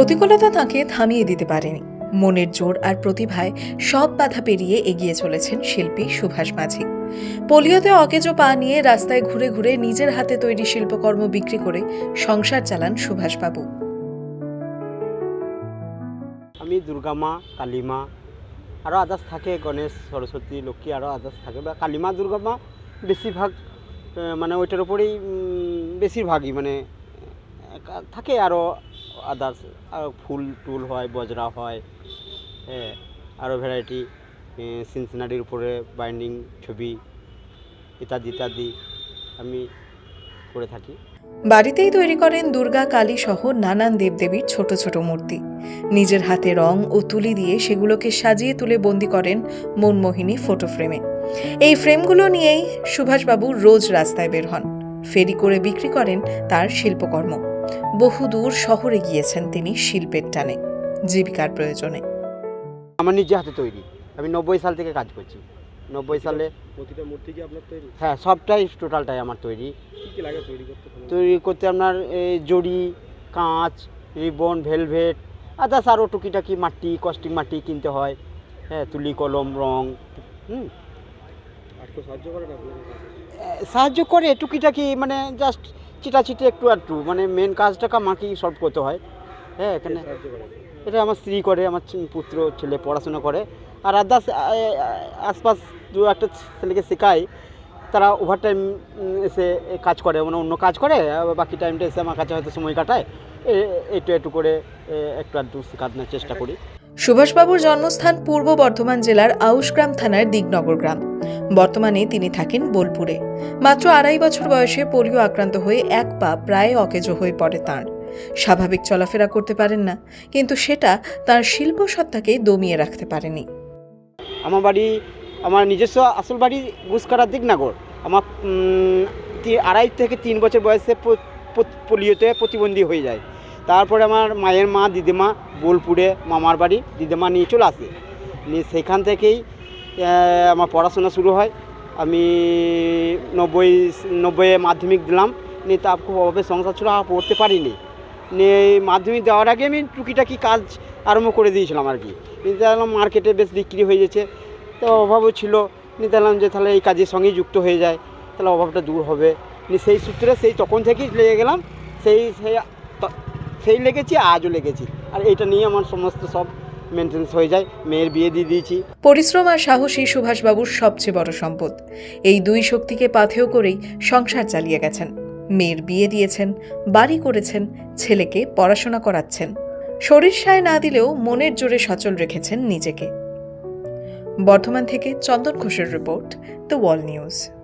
প্রতিকূলতা তাকে থামিয়ে দিতে পারেনি। মনের জোর আর প্রতিভায় সব বাধা পেরিয়ে এগিয়ে চলেছেন শিল্পী সুভাষ মাঝি। পোলিওতে অকেজো পা নিয়ে রাস্তায় ঘুরে ঘুরে নিজের হাতে তৈরি শিল্পকর্ম বিক্রি করে সংসার চালান সুভাষবাবু। আমি দুর্গা মা কালী মা আরও আদার্স থাকে গণেশ, সরস্বতী, লক্ষ্মী আরও আদার্স থাকে। বা কালী মা দুর্গা মা বেশিরভাগ মানে ওইটার উপরেই বেশিরভাগই মানে থাকে আরও আদার্স ফুল টুল হয়, বজরা হয় হ্যাঁ আরও ভ্যারাইটি সিনসিনারির উপরে বাইন্ডিং ছবি, ইত্যাদি ইত্যাদি আমি করে থাকি। বাড়িতেই তৈরি করেন দুর্গা কালী সহ নানান দেবদেবীর ছোট ছোট মূর্তি। নিজের হাতে রং ও তুলি দিয়ে সেগুলোকে সাজিয়ে তুলে বন্দি করেন মনমোহিনী ফটো ফ্রেমে এই ফ্রেমগুলো নিয়েই সুভাষবাবু রোজ রাস্তায় বের হন। ফেরি করে বিক্রি করেন তার শিল্পকর্ম। বহুদূর শহরে গিয়েছেন তিনি শিল্পের টানে জীবিকার প্রয়োজনে। আমার নিজে হাতে তৈরি। আমি নব্বই সাল থেকে কাজ করছি। নব্বই সালে প্রতিটা মূর্তি কি আপনার তৈরি? হ্যাঁ সবটাই টোটালটাই আমার তৈরি। কি কি লাগে তৈরি করতে তৈরি করতে আপনার এই জড়ি কাঁচ রিবন ভেলভেট আদার্স আরও টুকিটাকি মাটি কস্টিক মাটি কিনতে হয়। হ্যাঁ তুলি কলম রং হুম। সাহায্য করে টুকিটাকি মানে জাস্ট চিটাচিটি একটু একটু মানে মেন কাজটাকে আমাকেই সলভ করতে হয়। হ্যাঁ এখানে এটা আমার স্ত্রী করে আমার পুত্র ছেলে পড়াশোনা করে। আর আদার্স আশপাশ দু একটা ছেলেকে শেখাই তারা ওভারটাইম এসে কাজ করে মানে অন্য কাজ করে বাকি টাইমটা এসে আমার কাছে হয়তো সময় কাটায়। এ- একটু একটু করে একটু আধটু শেখানোর চেষ্টা করি। সুভাষবাবুর জন্মস্থান পূর্ব বর্ধমান জেলার আউশগ্রাম থানার দিগনগর গ্রাম। বর্তমানে তিনি থাকেন বোলপুরে। মাত্র আড়াই বছর বয়সে পোলিও আক্রান্ত হয়ে এক পা প্রায় অকেজো হয়ে পড়ে তাঁর। স্বাভাবিক চলাফেরা করতে পারেন না, কিন্তু সেটা তার শিল্প সত্তাকে দমিয়ে রাখতে পারেনি। আমার বাড়ি, আমার নিজস্ব আসল বাড়ি গুসকারার দিকনাগর আমার আড়াই থেকে তিন বছর বয়সে পোলিওতে প্রতিবন্ধী হয়ে যায়। তারপরে আমার মায়ের মা দিদিমা বোলপুরে মামার বাড়ি দিদিমা নিয়ে চলে আসে। নিয়ে সেখান থেকেই আমার পড়াশোনা শুরু হয়। আমি নব্বই নব্বইয়ে মাধ্যমিক দিলাম। নিয়ে তা খুব অভাবে সংসার ছিল আর পড়তে পারিনি। নিয়ে মাধ্যমিক দেওয়ার আগে আমি টুকিটাকি কাজ আরম্ভ করে দিয়েছিলাম আর কি। দেখলাম মার্কেটে বেশ বিক্রি হয়ে গেছে। তো অভাবও ছিল। নিয়ে দেখলাম যে তাহলে এই কাজের সঙ্গেই যুক্ত হয়ে যায়। তাহলে অভাবটা দূর হবে। নিয়ে সেই সূত্রে সেই তখন থেকেই লেগে গেলাম। সেই সেই সেই লেগেছি, আজও লেগেছি। আর এটা নিয়ে আমার সমস্ত সব মেনটেন্স হয়ে যায়। মেয়ের বিয়ে দিয়ে দিয়েছি। পরিশ্রম আর সাহসী সুভাষবাবুর সবচেয়ে বড় সম্পদ। এই দুই শক্তিকে পাথেয় করেই সংসার চালিয়ে গেছেন। মেয়ের বিয়ে দিয়েছেন, বাড়ি করেছেন, ছেলেকে পড়াশোনা করাচ্ছেন। শরীর সায় না দিলেও মনের জোরে সচল রেখেছেন নিজেকে। বর্ধমান থেকে চন্দন ঘোষের রিপোর্ট দ্য ওয়াল নিউজ